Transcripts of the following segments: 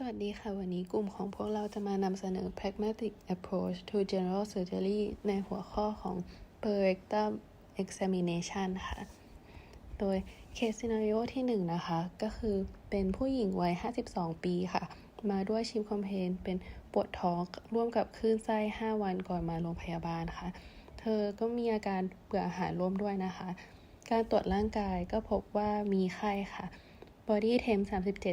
สวัสดีค่ะ วันนี้กลุ่มของพวกเราจะมานำเสนอ pragmatic approach to general surgery ในหัวข้อของ per rectum examination ค่ะ โดย case scenario ที่ 1 นะคะ ก็คือเป็นผู้หญิงวัย 52 ปีค่ะ มาด้วยชิมคอมเพนเป็นปวดท้องร่วมกับคลื่นไส้ 5 วันก่อนมาโรงพยาบาลค่ะ เธอก็มีอาการเบื่ออาหารร่วมด้วยนะคะ การตรวจร่างกายก็พบว่ามีไข้ค่ะ body temp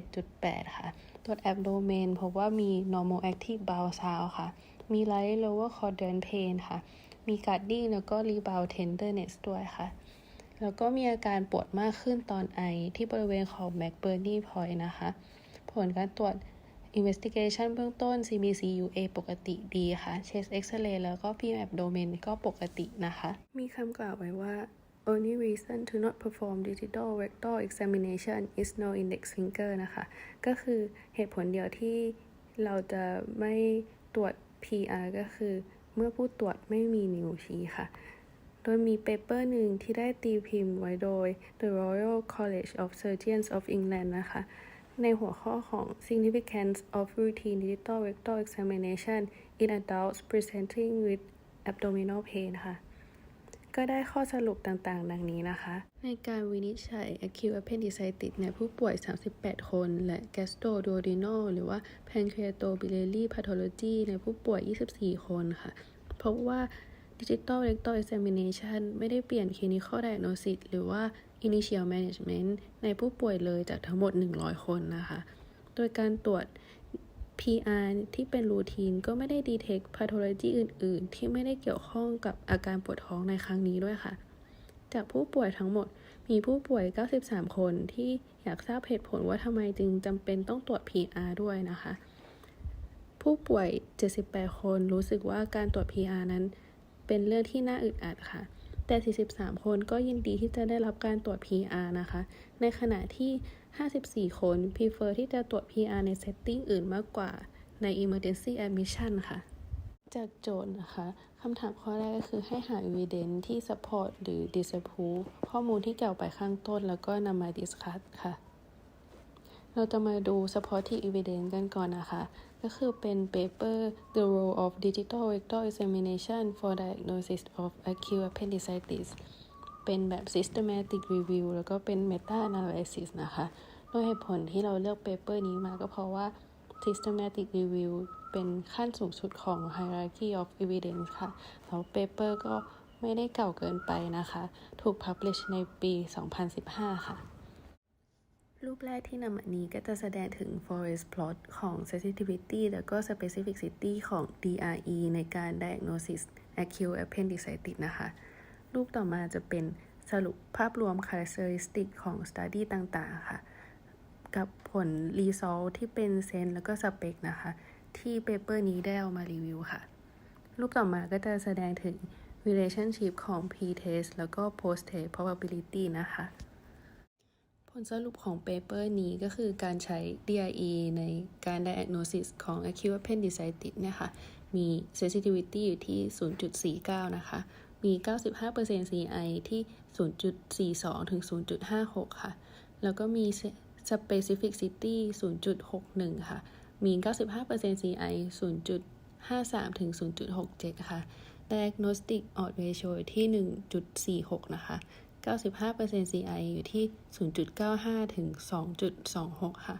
37.8 ค่ะ ตรวจ abdomen พบว่ามี normal active bowel sound ค่ะ มี light lower quadrant pain ค่ะ มี guarding แล้วก็ rebound tenderness ด้วยค่ะ แล้วก็มีอาการปวดมากขึ้นตอนไอที่บริเวณของ McBurney point นะคะ ผลการตรวจ investigation เบื้องต้น CBCUA ปกติดีค่ะ chest x-ray แล้วก็ film abdomen ก็ปกตินะคะ มีคำกล่าวไว้ว่า only reason to not perform digital rectal examination is no index finger นะคะ ก็คือเหตุผลเดียวที่เราจะไม่ตรวจ PR ก็คือเมื่อผู้ตรวจไม่มีนิ้วชี้ค่ะ โดยมีเปเปอร์หนึ่งที่ได้ตีพิมพ์ไว้โดย The Royal College of Surgeons of England นะคะ ในหัวข้อของ Significance of Routine Digital Rectal Examination in Adults Presenting with Abdominal Pain ค่ะ ก็ได้ข้อสรุปต่างๆ ดังนี้นะคะ ในการวินิจฉัย acute appendicitis ในผู้ป่วย 38 คน และ gastroduodenal หรือว่า pancreatobiliary pathology ในผู้ป่วย 24 คนค่ะ พบว่า digital rectal examination ไม่ได้เปลี่ยน clinical diagnosis หรือว่า initial management ในผู้ป่วยเลยจากทั้งหมด 100 คนนะคะ โดยการตรวจ PR ที่เป็นรูทีนก็ไม่ได้ดีเทคพาโทโลจีอื่น ๆ ที่ไม่ได้เกี่ยวข้องกับอาการปวดท้องในครั้งนี้ด้วยค่ะ จากผู้ป่วยทั้งหมดมีผู้ป่วย 93 คนที่อยากทราบเหตุผลว่าทำไมจึงจำเป็นต้องตรวจ PR ด้วยนะคะ ผู้ป่วย 78 คนรู้สึกว่าการตรวจ PR นั้นเป็นเรื่องที่น่าอึดอัดค่ะ แต่ 43 คนก็ยินดีที่จะได้รับการตรวจ PR นะคะ ในขณะที่ 54 คน prefer ที่จะตรวจ PR ใน setting อื่นมากกว่าใน emergency admission ค่ะ จากโจทย์นะคะคำถามข้อแรกก็คือให้หา evidence ที่ support หรือ disapprove ข้อมูลที่กล่าวไปข้างต้นแล้วก็นำมา discuss ค่ะ เราจะมาดู supporting evidence กันก่อนนะคะ ก็คือเป็น paper The Role of Digital Rectal Examination for Diagnosis of Acute Appendicitis เป็นแบบ systematic review แล้วก็เป็น meta analysis นะคะ โดยเหตุผลที่เราเลือก paper นี้มาก็เพราะว่า systematic review เป็นขั้นสูงสุดของ hierarchy of evidence ค่ะ แล้ว paper ก็ไม่ได้เก่าเกินไปนะคะ ถูก publish ในปี 2015 ค่ะ รูปแรกที่นำมานี้ก็จะแสดงถึง forest plot ของ sensitivity แล้วก็ specificity ของ DRE ในการ diagnosis acute appendicitis นะคะ รูปต่อมาจะเป็นสรุปภาพรวม characteristic ของ study ต่างๆ ค่ะ กับผล result ที่เป็นเซนแล้วก็สเปกนะคะ ที่เปเปอร์นี้ได้เอามารีวิวค่ะ รูปต่อมาก็จะแสดงถึง relationship ของ pre-test แล้วก็ post-test probability นะคะ ผลสรุปของเปเปอร์นี้ก็คือการใช้ DRE ในการ diagnosis ของ acute appendicitis เนี่ยค่ะมี sensitivity อยู่ที่ 0.49 นะคะ มี 95% CI ที่ 0.42 ถึง 0.56 ค่ะ แล้วก็มี Specific City 0.61 ค่ะ มี 95% CI 0.53 ถึง 0.67 ค่ะ diagnostic odds ratio ที่ 1.46 นะคะ 95% CI อยู่ที่ 0.95 ถึง 2.26 ค่ะ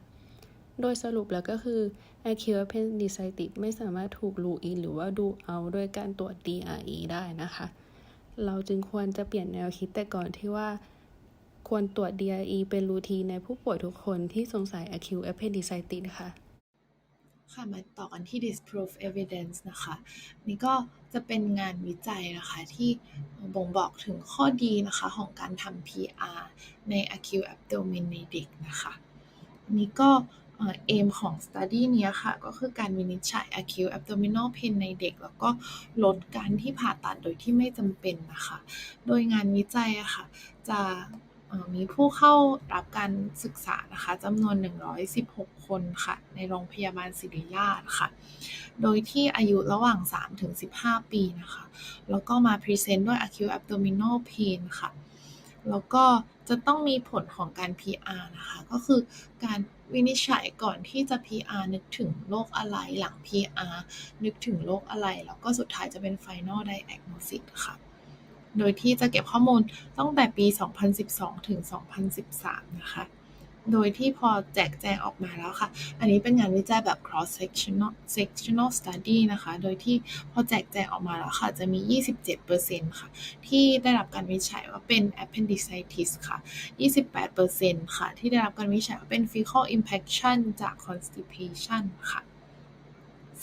โดยสรุปแล้วก็คือ acute appendicitis ไม่สามารถถูก rule in หรือว่าดูเอาด้วยการตรวจ DRE ได้นะคะ เราจึงควรจะเปลี่ยนแนวคิดแต่ก่อนที่ว่าควรตรวจ DRE เป็นรูทีในผู้ป่วยทุกคนที่สงสัย acute appendicitis ค่ะ ค่ะ มาต่อกันที่ disprove evidence นะคะ นี่ก็จะเป็นงานวิจัยนะคะที่บ่งบอกถึงข้อดีนะคะของการทำ PR ใน acute abdomen ในเด็กนะคะ นี่ก็ เอมของ study เนี้ยค่ะ ก็คือการวินิจฉัย acute abdominal pain ในเด็ก แล้วก็ลดการที่ผ่าตัดโดยที่ไม่จำเป็นนะคะ โดยงานวิจัยอะค่ะ จะมีผู้เข้ารับการศึกษานะคะจำนวน 116 คนค่ะ ในโรงพยาบาลศิริราชค่ะ โดยที่อายุระหว่าง 3-15 ปีนะคะ แล้วก็มาพรีเซนต์ด้วย acute abdominal pain ค่ะ แล้วก็จะต้องมีผลของการ PR นะคะ ก็คือการวินิจฉัยก่อนที่จะ PR นึกถึงโรคอะไรหลัง PR นึกถึงโรคอะไร แล้วก็สุดท้ายจะเป็น Final Diagnosis ค่ะ โดยที่จะเก็บข้อมูลตั้งแต่ปี 2012 ถึง 2013 นะคะ โดยที่พอแจกแจงออกมาแล้วค่ะ อันนี้เป็นงานวิจัยแบบ cross sectional sectional study นะคะ โดยที่พอแจกแจงออกมาแล้วค่ะ จะมี 27%ค่ะ ที่ได้รับการวิจัยว่าเป็น appendicitis ค่ะ 28%ค่ะ ที่ได้รับการวิจัยว่าเป็น fecal impaction จาก constipation ค่ะ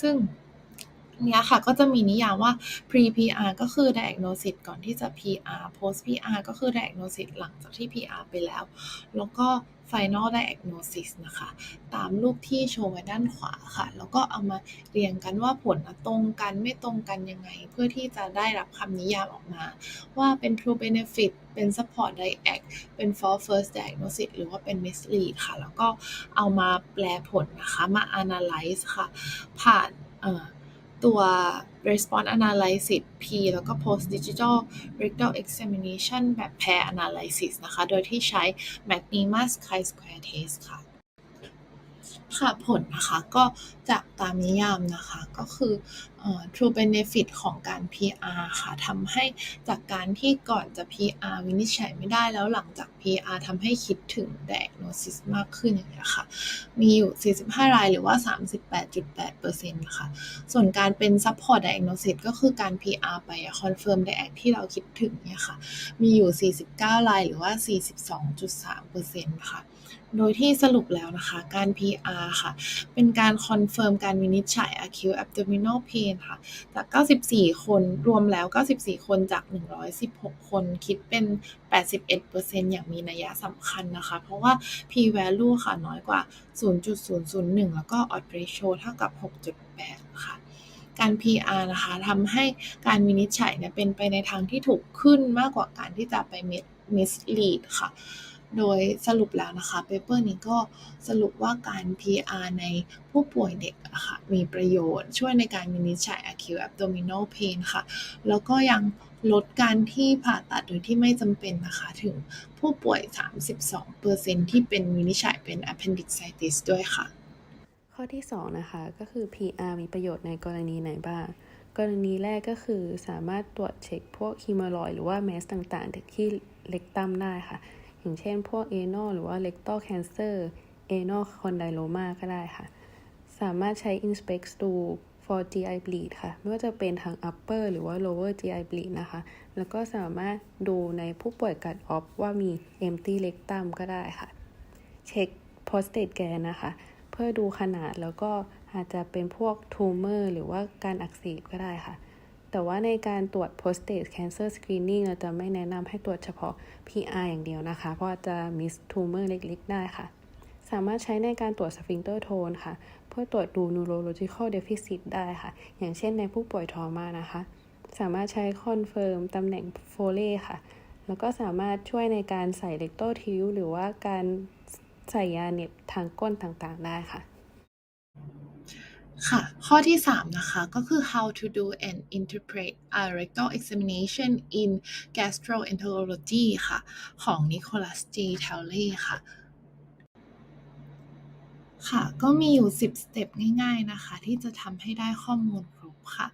ซึ่ง เนี้ยค่ะก็จะมีนิยามว่า pre PR ก็คือ diagnosis ก่อนที่จะ PR post PR ก็คือ diagnosis หลังจากที่ PR ไปแล้ว แล้วก็ final diagnosis นะคะ ตามรูปที่โชว์ไว้ด้านขวาค่ะ แล้วก็เอามาเรียงกันว่าผลตรงกันไม่ตรงกันยังไง เพื่อที่จะได้รับคำนิยามออกมา ว่าเป็น true benefit เป็น support diag เป็น false first diagnosis หรือว่าเป็น mislead ค่ะ แล้วก็เอามาแปลผลนะคะ มา analyze ค่ะ ผ่าน ตัว response analysis P แล้วก็ post digital rectal examination แบบ pair analysis นะคะ โดยที่ใช้ Magnimas chi-square test ค่ะ ค่ะผลนะคะก็จากตามนิยามนะคะก็คือ true benefit ของการ PR ค่ะทำให้จากการที่ก่อนจะ PR วินิจฉัยไม่ได้แล้วหลังจาก PR ทำให้คิดถึง diagnosis มากขึ้นอย่างเงี้ยค่ะ มีอยู่ 45 รายหรือว่า 38.8%ค่ะ ส่วนการเป็น support diagnosis ก็คือการ PR ไป confirm diag ที่เราคิดถึงเนี่ยค่ะ มีอยู่ 49 รายหรือว่า 42.3%ค่ะ โดยที่สรุปแล้วนะคะ การ PR ค่ะ เป็นการคอนเฟิร์มการวินิจฉัย acute abdominal pain ค่ะ จาก 94 คนรวมแล้ว 94 คนจาก 116 คนคิดเป็น 81%อย่างมีนัยสำคัญนะคะ เพราะว่า p value ค่ะ น้อยกว่า 0.001 แล้วก็ odds ratio เท่ากับ 6.8 ค่ะการ PR นะคะทำให้การวินิจฉัยเนี่ยเป็นไปในทางที่ถูกขึ้นมากกว่าการที่จะไป mislead ค่ะ โดยสรุปแล้วนะคะเปเปอร์นี้ก็สรุปว่าการ PR ในผู้ป่วยเด็กะค่ะมีประโยชน์ ช่วยในการวินิจฉัย acute abdominal pain ค่ะ แล้วก็ยังลดการที่ผ่าตัดโดยที่ไม่จำเป็นนะคะ ถึงผู้ป่วย 32%ที่เป็นวินิจฉัยเป็น appendicitis ด้วยค่ะ ข้อที่ 2 นะคะก็คือ PR มีประโยชน์ในกรณีไหนบ้างกรณีแรกก็คือสามารถตรวจเช็คพวกฮิมารอยหรือว่าแมสต่างๆที่เล็กตัมได้ค่ะ อย่างเช่นพวก anal หรือว่า rectal cancer anal condyloma ก็ได้ค่ะ สามารถใช้ inspect ดู for GI bleed ค่ะ ไม่ว่าจะเป็นทาง upper หรือว่า lower GI bleed นะคะ แล้วก็สามารถดูในผู้ป่วยกัดออฟว่ามี empty rectum ก็ได้ค่ะ เช็ค prostate gland นะคะ เพื่อดูขนาดแล้วก็อาจจะเป็นพวก tumor หรือว่าการอักเสบก็ได้ค่ะ แต่ว่าในการตรวจ prostate cancer screening เราจะไม่แนะนำให้ตรวจเฉพาะ PR อย่างเดียวนะคะ เพราะจจะ miss tumor เล็ก ๆ ได้ค่ะ สามารถใช้ในการตรวจ sphincter tone ค่ะ เพื่อตรวจดู neurological deficit ได้ค่ะ อย่างเช่นในผู้ป่วยทอมานะคะ สามารถใช้ confirm ตำแหน่ง f o l e ค่ะ แล้วก็สามารถช่วยในการใส่ rectal tube หรือว่าการใส่ยาเน็บทางก้นต่างๆ ได้ค่ะ ค่ะ ข้อที่ 3 นะคะ ก็คือ how to do and interpret a rectal examination in gastroenterology ค่ะ ของ Nicholas J. Talley ค่ะ ค่ะ ก็มีอยู่ 10 สเต็ปง่าย ๆ นะคะ ที่จะทำให้ได้ข้อมูล ค่ะ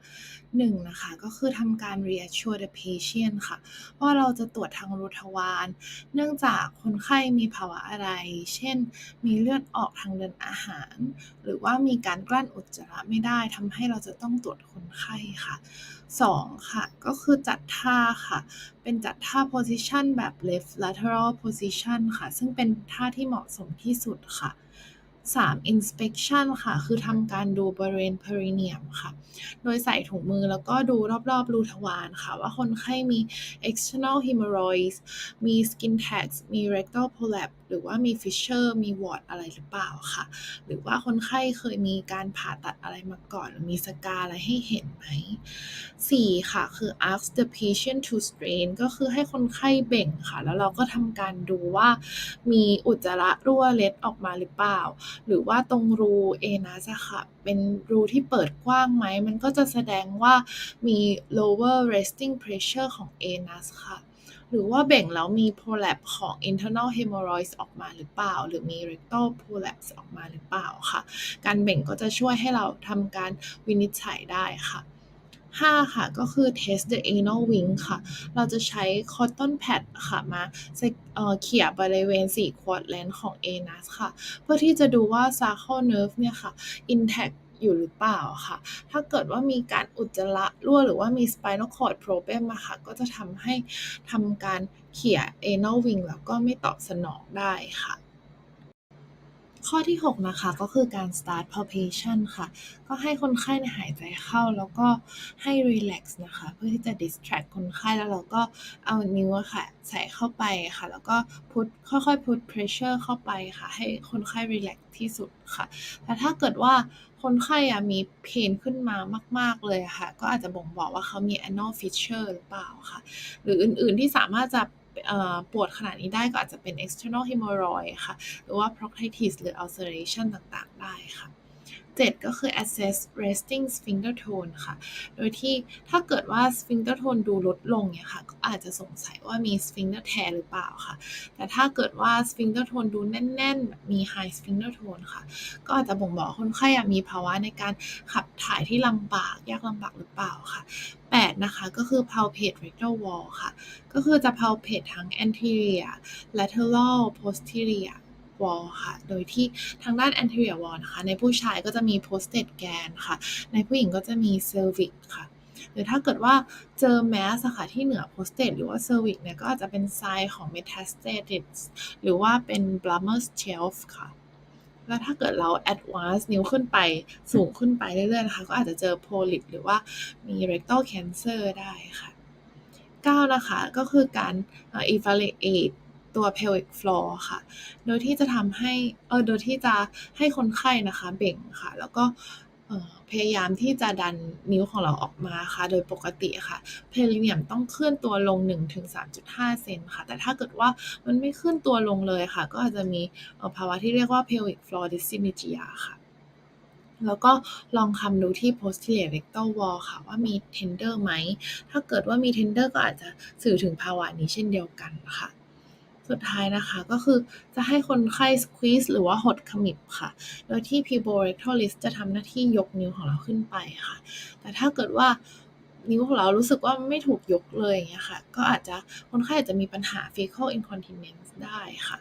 1 นะคะก็คือทำการ reassure the patient ค่ะ ว่าเราจะตรวจทางรูทวาร เนื่องจากคนไข้มีภาวะอะไร เช่น มีเลือดออกทางเดินอาหาร หรือว่ามีการกลั้นอุจจาระไม่ได้ทำให้เราจะต้องตรวจคนไข้ค่ะ 2 ค่ะ ก็คือจัดท่าค่ะ เป็นจัดท่า position แบบ left lateral position ค่ะ ซึ่งเป็นท่าที่เหมาะสมที่สุดค่ะ 3. inspection ค่ะ คือทำการดูบริเวณ perineum ค่ะ โดยใส่ถุงมือแล้วก็ดูรอบๆ รูทวารค่ะ ว่าคนไข้มี external hemorrhoids มี skin tags มี rectal polyp หรือว่ามี fissure มี wart อะไรหรือเปล่าค่ะ หรือว่าคนไข้เคยมีการผ่าตัดอะไรมาก่อนหรือมีสกาอะไรให้เห็นไหม 4. ค่ะ คือ ask the patient to strain ก็คือให้คนไข้เบ่งค่ะ แล้วเราก็ทำการดูว่ามีอุจจาระรั่วเล็ดออกมาหรือเปล่าหรือว่าตรงรูเอนัสค่ะ เป็นรูที่เปิดกว้างไหม มันก็จะแสดงว่ามี lower resting pressure ของเอนัสค่ะ หรือว่าเบ่งแล้วมี prolapse ของ internal hemorrhoids ออกมาหรือเปล่า หรือมี rectal prolapse ออกมาหรือเปล่าค่ะ การเบ่งก็จะช่วยให้เราทำการวินิจฉัยได้ค่ะ 5 ค่ะ ก็คือ test the anal wing ค่ะ เราจะใช้ cotton pad ค่ะมาเขี่ยบริเวณ 4 quadrant ของ anus ค่ะ เพื่อที่จะดูว่า sacral nerve เนี่ยค่ะ intact อยู่หรือเปล่าค่ะ ถ้าเกิดว่ามีการอุจจาระรั่วหรือว่ามี spinal cord problem อะค่ะ ก็จะทำให้ทำการเขี่ย anal wing แล้วก็ไม่ตอบสนองได้ค่ะ ข้อที่ 6 นะคะ ก็คือการ start palpation ค่ะ ก็ให้คนไข้หายใจเข้าแล้วก็ให้ relax นะคะ เพื่อที่จะ distract คนไข้แล้วเราก็เอานิ้วค่ะ ใส่เข้าไปค่ะ แล้วก็ put ค่อยๆ put pressure เข้าไปค่ะ ให้คนไข้ relax ที่สุดค่ะ แต่ถ้าเกิดว่าคนไข้อะมี pain ขึ้นมามาก ๆ เลยค่ะ ก็อาจจะบ่งบอกว่าเขามี anal fissure หรือเปล่าค่ะ หรืออื่นๆที่สามารถจะ ปวดขนาดนี้ได้ก็อาจจะเป็น external hemorrhoid ค่ะ หรือว่า proctitis หรือ ulceration ต่างๆ ได้ค่ะ 7 ก็คือ assess resting sphincter tone ค่ะ โดยที่ถ้าเกิดว่า sphincter tone ดูลดลงเนี่ยค่ะ ก็อาจจะสงสัยว่ามี sphincter tear หรือเปล่าค่ะ แต่ถ้าเกิดว่า sphincter tone ดูแน่น ๆ มี high sphincter tone ค่ะ ก็อาจจะบ่งบอกคนไข้มีภาวะในการขับถ่ายที่ลำบาก ยากลำบากหรือเปล่าค่ะ 8 นะคะ ก็คือ palpate rectal wall ค่ะ ก็คือจะ palpate ทั้ง anterior lateral posterior wall ค่ะ โดยที่ทางด้าน anterior wall นะคะ ในผู้ชายก็จะมี prostate gland ค่ะ ในผู้หญิงก็จะมี cervix ค่ะ หรือถ้าเกิดว่าเจอ mass อะค่ะที่เหนือ prostate หรือว่า cervix เนี่ยก็อาจจะเป็น sign ของ metastasis หรือว่าเป็น Blumer's shelf ค่ะแล้วถ้าเกิดเรา advance นิ้วขึ้นไปสูงขึ้นไปเรื่อยๆนะคะ ก็อาจจะเจอ polyp หรือว่ามี rectal cancer ได้ค่ะ 9 นะคะ ก็คือการอ่อ evaluate ตัว pelvic floor ค่ะ โดยที่จะทำให้เออโดยที่จะให้คนไข้นะคะเบ่งค่ะ แล้วก็พยายามที่จะดันนิ้วของเราออกมาค่ะ โดยปกติค่ะ perineum ต้องเคลื่อนตัวลง 1-3.5 เซนค่ะ แต่ถ้าเกิดว่ามันไม่ขึ้นตัวลงเลยค่ะ ก็อาจจะมีภาวะที่เรียกว่า pelvic floor dyssynergia ค่ะ แล้วก็ลองคำดูที่ posterior rectal wall ค่ะ ว่ามี tender ไหม ถ้าเกิดว่ามี tender ก็อาจจะสื่อถึงภาวะนี้เช่นเดียวกันค่ะ สุดท้ายนะคะก็คือจะให้คนไข้ squeeze หรือว่าหดขมิบค่ะ โดยที่ puborectalis จะทำหน้าที่ยกนิ้วของเราขึ้นไปค่ะ แต่ถ้าเกิดว่านิ้วของเรารู้สึกว่าไม่ถูกยกเลยอย่างเงี้ยค่ะ ก็อาจจะคนไข้อาจจะมีปัญหา fecal incontinence ได้ค่ะ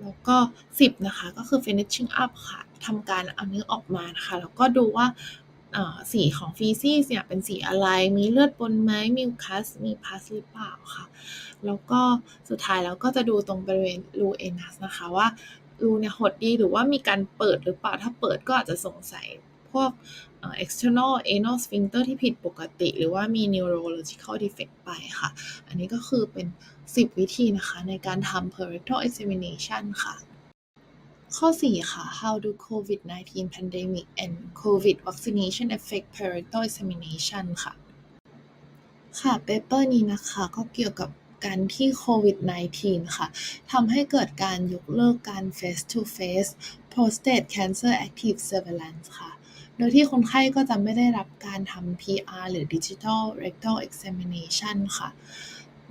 แล้วก็ 10 นะคะ ก็คือ finishing up ค่ะทำการเอานิ้วออกมานะคะ แล้วก็ดูว่า สีของ feces เนี่ยเป็นสีอะไร มีเลือดปนไหม mucus มี pus หรือเปล่าค่ะ แล้วก็สุดท้ายแล้วก็จะดูตรงบริเวณรู anus นะคะว่ารูเนี่ยหดดีหรือว่ามีการเปิดหรือเปล่า ถ้าเปิดก็อาจจะสงสัยพวกเอ่อ external anal sphincter ที่ผิดปกติ หรือว่ามี neurological defect ไปค่ะ อันนี้ก็คือเป็น 10 วิธีนะคะในการทำ perirectal examination ค่ะ ข้อ 4 ค่ะ How do COVID-19 pandemic and COVID vaccination affect perirectal examination ค่ะ ค่ะเปเปอร์นี้นะคะก็เกี่ยวกับการที่โควิด -19 ค่ะทำให้เกิดการยกเลิกการ face to face prostate cancer active surveillance ค่ะ โดยที่คนไข้ก็จะไม่ได้รับการทำ PR หรือ digital rectal examination ค่ะ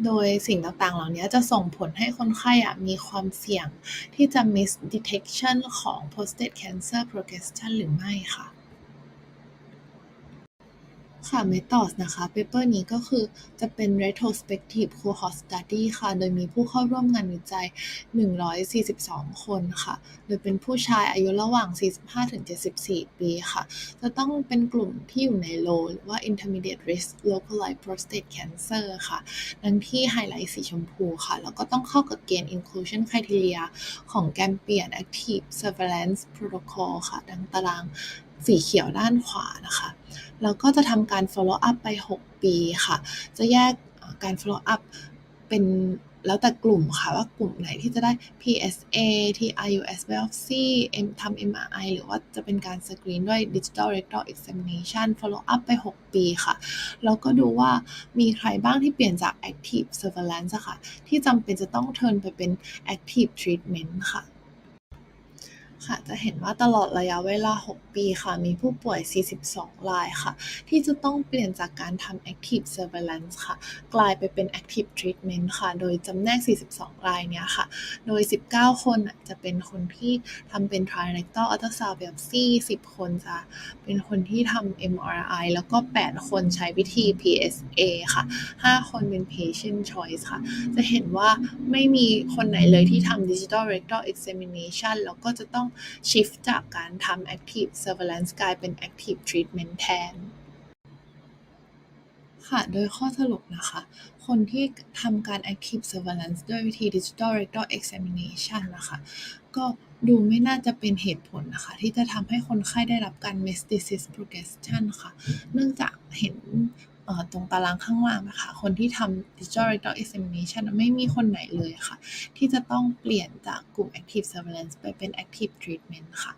โดยสิ่งต่างๆ เหล่านี้จะส่งผลให้คนไข้มีความเสี่ยงที่จะ miss detection ของ prostate cancer progression หรือไม่ค่ะ ค่ะ Methods นะคะเปเปอร์นี้ก็คือจะเป็น retrospective cohort study ค่ะ โดยมีผู้เข้าร่วมงานวิจัย 142 คนค่ะ โดยเป็นผู้ชายอายุระหว่าง 45-74 ปีค่ะ จะต้องเป็นกลุ่มที่อยู่ใน low หรือว่า intermediate risk localized prostate cancer ค่ะ ดังที่ไฮไลท์สีชมพูค่ะ แล้วก็ต้องเข้ากับเกณฑ์ inclusion criteria ของการเปียน active surveillance protocol ค่ะ ดังตาราง สีเขียวด้านขวานะคะแล้วก็จะทำการ follow up ไป 6 ปีค่ะ จะแยกการ follow up เป็นแล้วแต่กลุ่มค่ะ ว่ากลุ่มไหนที่จะได้ PSA TRUS biopsy ทำ MRI หรือว่าจะเป็นการสกรีนด้วย digital rectal examination follow up ไป 6 ปีค่ะ แล้วก็ดูว่ามีใครบ้างที่เปลี่ยนจาก active surveillance ค่ะ ที่จำเป็นจะต้อง turn ไปเป็น active treatment ค่ะ ค่ะ จะเห็นว่าตลอดระยะเวลา 6 ปีค่ะ มีผู้ป่วย 42 รายค่ะ ที่จะต้องเปลี่ยนจากการทำ Active Surveillance ค่ะ กลายไปเป็น Active Treatment ค่ะ โดยจำแนก 42 รายเนี้ยค่ะ โดย 19 คนน่ะจะเป็นคนที่ทำเป็น Trirectal Ultrasound Biopsy 10 คนจะเป็นคนที่ทำ MRI แล้วก็ 8 คนใช้วิธี PSA ค่ะ 5 คนเป็น Patient Choice ค่ะ จะเห็นว่าไม่มีคนไหนเลยที่ทำ Digital Rectal Examination แล้วก็จะต้อง shift จากการทำ Active Surveillance กลายเป็น Active Treatment แทนค่ะ โดยข้อสรุปนะคะ คนที่ทำการ Active Surveillance ด้วยวิธี Digital Rectal Examination นะคะ ก็ดูไม่น่าจะเป็นเหตุผลนะคะ ที่จะทำให้คนไข้ได้รับการ Metastasis Progression ค่ะ เนื่องจากเห็น ตรงตารางข้างล่างนะคะ คนที่ทำ Digital Rectal Examination ไม่มีคนไหนเลยค่ะ ที่จะต้องเปลี่ยนจากกลุ่ม Active Surveillance ไปเป็น Active Treatment ค่ะ